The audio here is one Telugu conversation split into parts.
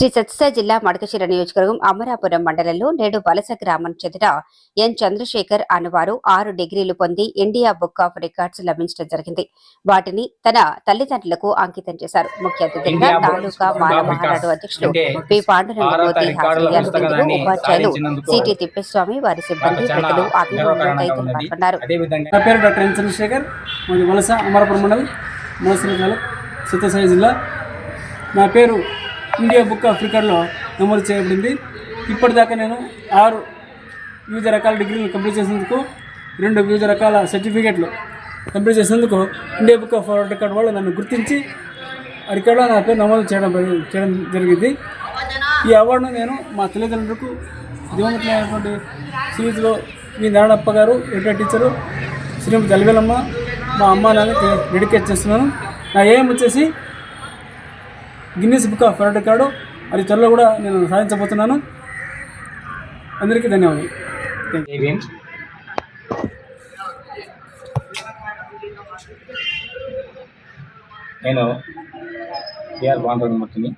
శ్రీ సత్యసాయి జిల్లా మడకశిర నియోజకవర్గం అమరాపురం మండలంలో నేడు వలస గ్రామం చెందిన ఎన్ చంద్రశేఖర్ అనువారు ఆరు డిగ్రీలు పొంది ఇండియా బుక్ ఆఫ్ రికార్డ్స్ లభించడం జరిగింది. వాటిని తన తల్లిదండ్రులకు అంకితం చేశారు. ముఖ్య అతిథిగా తాలూకా రికార్డ్స్ మహానాడు అధ్యక్షులు పి పాండురంగమూర్తి హాజరయ్యారు ఉపాధ్యాయులు సిటి తిప్పేస్వామి వారి సిబ్బంది ప్రజలు పాల్గొన్నారు. అదేవిధంగా నా పేరు డాక్టర్ ఎన్ చంద్రశేఖర్ మాది వలస అమరాపురం మండల్ మోసలి తాలూక్ సత్యసాయి జిల్లా. నా పేరు ఇండియా బుక్ ఆఫ్ రికార్డ్లో నమోదు చేయబడింది. ఇప్పటిదాకా నేను ఆరు వివిధ రకాల డిగ్రీలు కంప్లీట్ చేసినందుకు రెండు వివిధ రకాల సర్టిఫికేట్లు కంప్లీట్ చేసినందుకు ఇండియా బుక్ ఆఫ్ రికార్డ్ వాళ్ళు నన్ను గుర్తించి ఆ రికార్డులో నా పేరు నమోదు చేయడం చేయడం జరిగింది. ఈ అవార్డును నేను మా తల్లిదండ్రులకు దివంగతమైనటువంటి శ్రీయుతులు మీ నారాయణప్ప గారు రిటైర్ టీచరు శ్రీమతి అలివేలమ్మ మా అమ్మ నాన్న డెడికేట్ చేస్తున్నాను. నా ఏం వచ్చేసి Guinness book of world record అది త్వరలో కూడా నేను సాధించబోతున్నాను. అందరికీ ధన్యవాదాలు. నేను కేఆర్ బాంధవమూర్తిని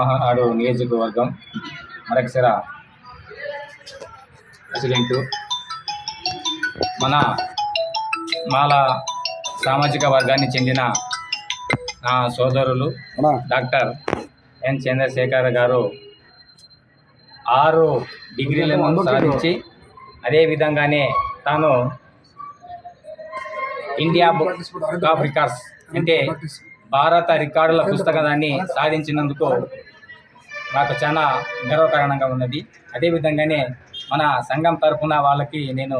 మహానాడు నియోజకవర్గం మరక్షర ప్రెసిడెంటు. మన మాల సామాజిక వర్గానికి చెందిన నా సోదరులు డాక్టర్ ఎన్ చంద్రశేఖర్ గారు ఆరు డిగ్రీలను సాధించి అదే విధంగానే తాను ఇండియా బుక్ ఆఫ్ రికార్డ్స్ అంటే భారత రికార్డుల పుస్తకాన్ని సాధించినందుకు నాకు చాలా గర్వకారణంగా ఉన్నది. అదేవిధంగానే మన సంఘం తరఫున వాళ్ళకి నేను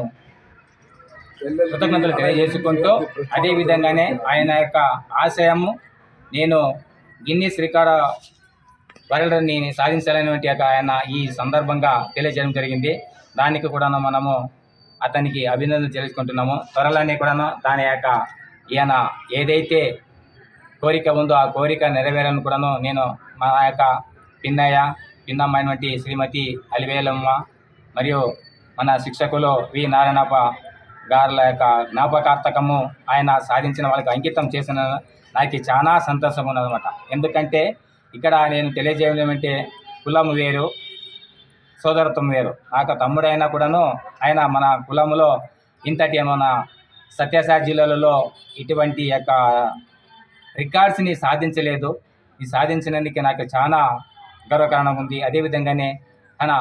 కృతజ్ఞతలు తెలియజేసుకుంటూ అదేవిధంగానే ఆయన యొక్క ఆశయము నేను గిన్ని శ్రీకార వరల్డ్ని సాధించాలనేటువంటి యొక్క ఆయన ఈ సందర్భంగా తెలియజేయడం జరిగింది. దానికి కూడా మనము అతనికి అభినందనలు తెలుసుకుంటున్నాము. త్వరలోనే కూడాను దాని యొక్క ఈయన ఏదైతే కోరిక ఉందో ఆ కోరిక నెరవేరాలని కూడాను నేను మా యొక్క పిన్నయ్య పిన్నమ్మ అయినటువంటి శ్రీమతి అలివేలమ్మ మరియు మన శిక్షకులు వి నారాయణప్ప గారుల యొక్క జ్ఞాపకార్థకము ఆయన సాధించిన వాళ్ళకి అంకితం చేసిన నాకు చాలా సంతోషం ఉన్నదన్నమాట. ఎందుకంటే ఇక్కడ నేను తెలియజేయడం ఏమంటే కులం వేరు సోదరత్వం వేరు. నాకు తమ్ముడైనా కూడాను ఆయన మన కులములో ఇంతటి మన సత్యసాయి జిల్లాలలో ఇటువంటి యొక్క రికార్డ్స్ని సాధించలేదు. ఈ సాధించినందుకు నాకు చాలా గర్వకారణం ఉంది. అదేవిధంగానే తన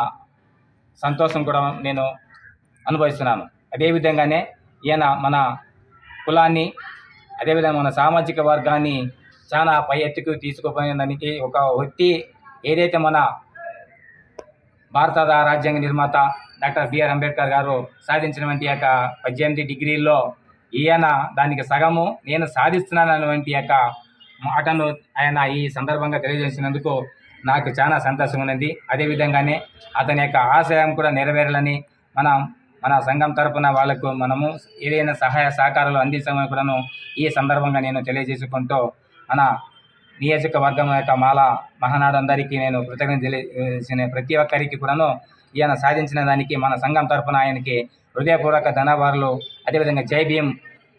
సంతోషం కూడా నేను అనుభవిస్తున్నాను. అదేవిధంగానే ఈయన మన కులాన్ని అదేవిధంగా మన సామాజిక వర్గాన్ని చాలా పై ఎత్తుకు తీసుకుపోయినందుకు ఒక వ్యక్తి ఏదైతే మన భారత రాజ్యాంగ నిర్మాత డాక్టర్ బిఆర్ అంబేద్కర్ గారు సాధించినటువంటి యొక్క పద్దెనిమిది డిగ్రీల్లో ఈయన దానికి సగము నేను సాధిస్తున్నాను అన్నటువంటి యొక్క మాటను ఆయన ఈ సందర్భంగా తెలియజేసినందుకు నాకు చాలా సంతోషం ఉన్నది. అదేవిధంగానే అతని యొక్క ఆశయం కూడా నెరవేరాలని మనం మన సంఘం తరపున వాళ్ళకు మనము ఏదైనా సహాయ సహకారాలు అందించామని కూడాను ఈ సందర్భంగా నేను తెలియజేసుకుంటూ మన నియోజకవర్గం యొక్క మాల మహానాడందరికీ నేను కృతజ్ఞత తెలియజేసిన ప్రతి ఒక్కరికి కూడాను ఈయన సాధించిన దానికి మన సంఘం తరపున ఆయనకి హృదయపూర్వక ధనవారులు అదేవిధంగా జై భీం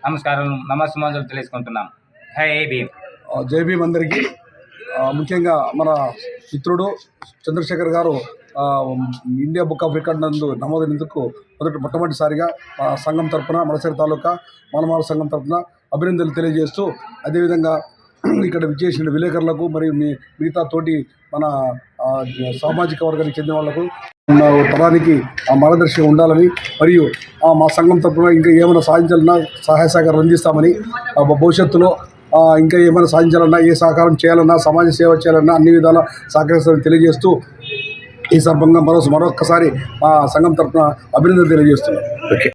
నమస్కారం నమస్మాజులు తెలుసుకుంటున్నాం. హై భీం జై భీమ్ అందరికీ. ముఖ్యంగా మన మిత్రుడు చంద్రశేఖర్ గారు ఇండియా బుక్ ఆఫ్ రికార్డ్ నందు నమోదైనందుకు మొదటి మొట్టమొదటిసారిగా మా సంఘం తరపున మలసేరు తాలూకా మానమాల సంఘం తరపున అభినందనలు తెలియజేస్తూ అదేవిధంగా ఇక్కడ విచ్చేసిన విలేకరులకు మరియు మీ మిగతా తోటి మన సామాజిక వర్గానికి చెందిన వాళ్ళకు తరానికి ఆ మార్గదర్శకం ఉండాలని మరియు మా సంఘం తరపున ఇంకా ఏమైనా సాధించాలన్నా సహాయ సహకారం అందిస్తామని భవిష్యత్తులో ఇంకా ఏమైనా సాధించాలన్నా ఏ సహకారం చేయాలన్నా సమాజ సేవ చేయాలన్నా అన్ని విధాల సహకరిస్తామని తెలియజేస్తూ ఈ సందర్భంగా మరో మరొక్కసారి మా సంఘం తరపున అభినందనలు తెలియజేస్తున్నాం. ఓకే.